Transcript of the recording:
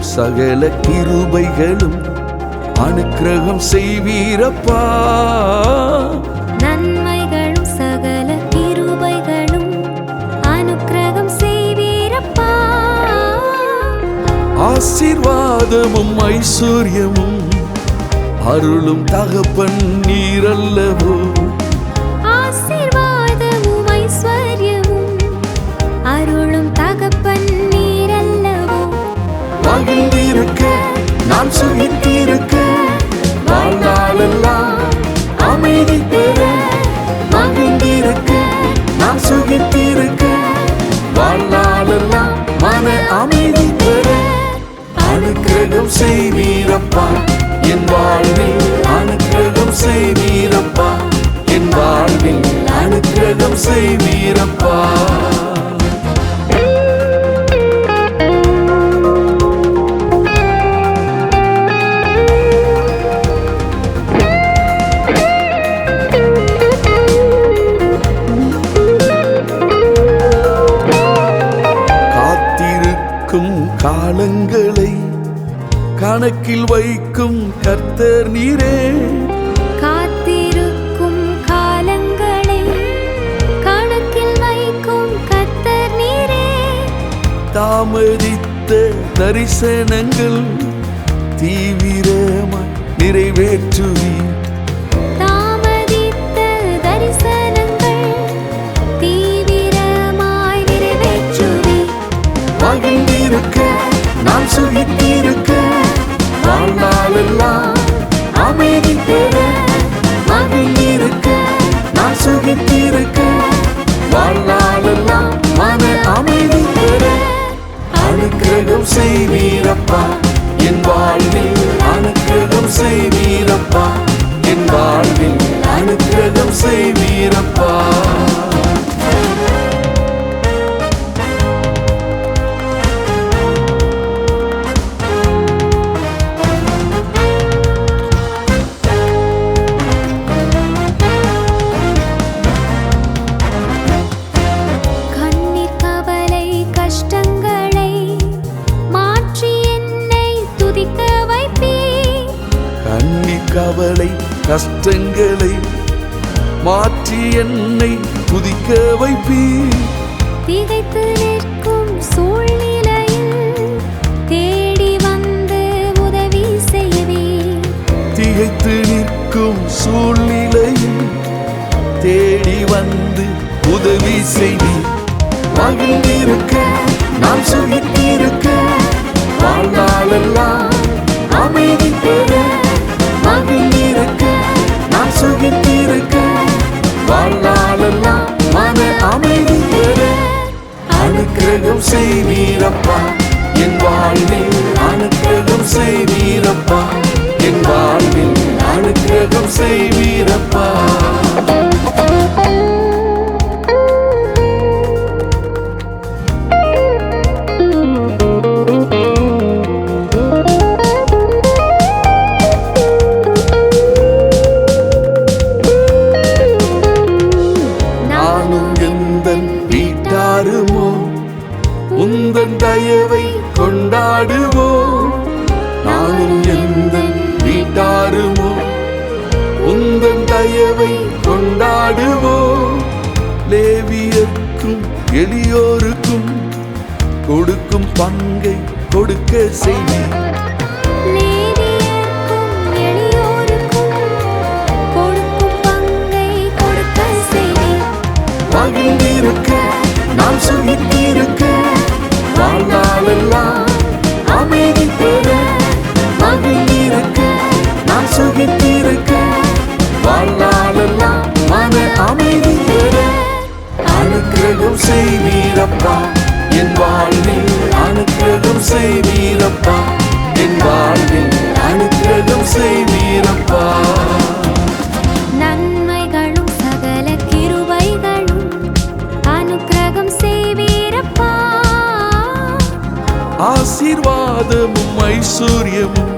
சகல கிருபைகளும் அனுக்கிரகம் செய்வீரப்பா. நன்மைகளும் சகல கிருபைகளும் அனுக்கிரகம் செய்வீரப்பா. ஆசீர்வாதமும் ஐஸ்வர்யமும் அருளும் தகப்பன் நீரல்லவோ. நான் சுகித்திருக்க. வாழ்நாளெல்லாம் அமைதி பெற மகிழ்ந்திருக்க. நான் சுகித்திருக்க. வாழ்நாளெல்லாம் மன அமைதி பெற அனுக்கிரகம் செய்வீரப்பா. என் வாழ்வில் அனுக்கிரகம் செய்வீரப்பா. என் வாழ்வில் அனுக்கிரகம் செய்வீரப்பா. கணக்கில் வைக்கும் கர்த்தர் நீரே. காத்திருக்கும் காலங்களை கணக்கில் வைக்கும் கத்தர் நீரே. தாமதித்த தரிசனங்கள் தீவிரமாய் நிறைவேற்றுவி தாமதித்த தரிசனங்கள் தீவிரமாய் நிறைவேற்றுவி மகிழ்ந்திருக்க நான் சுகித்திருக்க எல்லாம் அமைதி பெற மகிழ்ந்திருக்க நான் சுகித்திருக்க வாழ்நாளெல்லாம் மன அமைதி பெற அனுக்கிரகம் செய்வீரப்பா. கஷ்டங்களை மாற்றி என்னை துதிக்க வைப்பீர். திகைத்து நிற்கும் சூழ்நிலையில் தேடி வந்து உதவி செய்வீர். திகைத்து நிற்கும் சூழ்நிலையில் தேடி வந்து உதவி செய்வீர். மகிழ்ந்திருக்க நான் சுகித்திருக்க அனுக்கிரகம் செய்வீரப்பா. என் வாழ்வில் அனுக்கிரகம் செய்வீரப்பா. என் வாழ்வில் அனுக்கிரகம் செய்வீரப்பா. கொண்டாடுவோம் நானும் எந்த வீட்டாருமோ? உந்தன் தயவை கொண்டாடுவோம் லேவியர்க்கும் எளியோருக்கும் கொடுக்கும் பங்கை கொடுக்க செய்வேன். நான் சுகித்திருக்க வாழ்நாளெல்லாம் மன அமைதி அனுக்கிரகம் செய்வீரப்பா என் வாழ்வில் அனுக்கிரகம் செய்வீரப்பா என் வாழ்வில் அனுக்கிரகம் செய்வீரப்பா நன்மைகளும் சகல கிருபைகளும் அனுக்கிரகம் செய்வீரப்பா ஆசீர்வாதமும் ஐஸ்வர்யமும்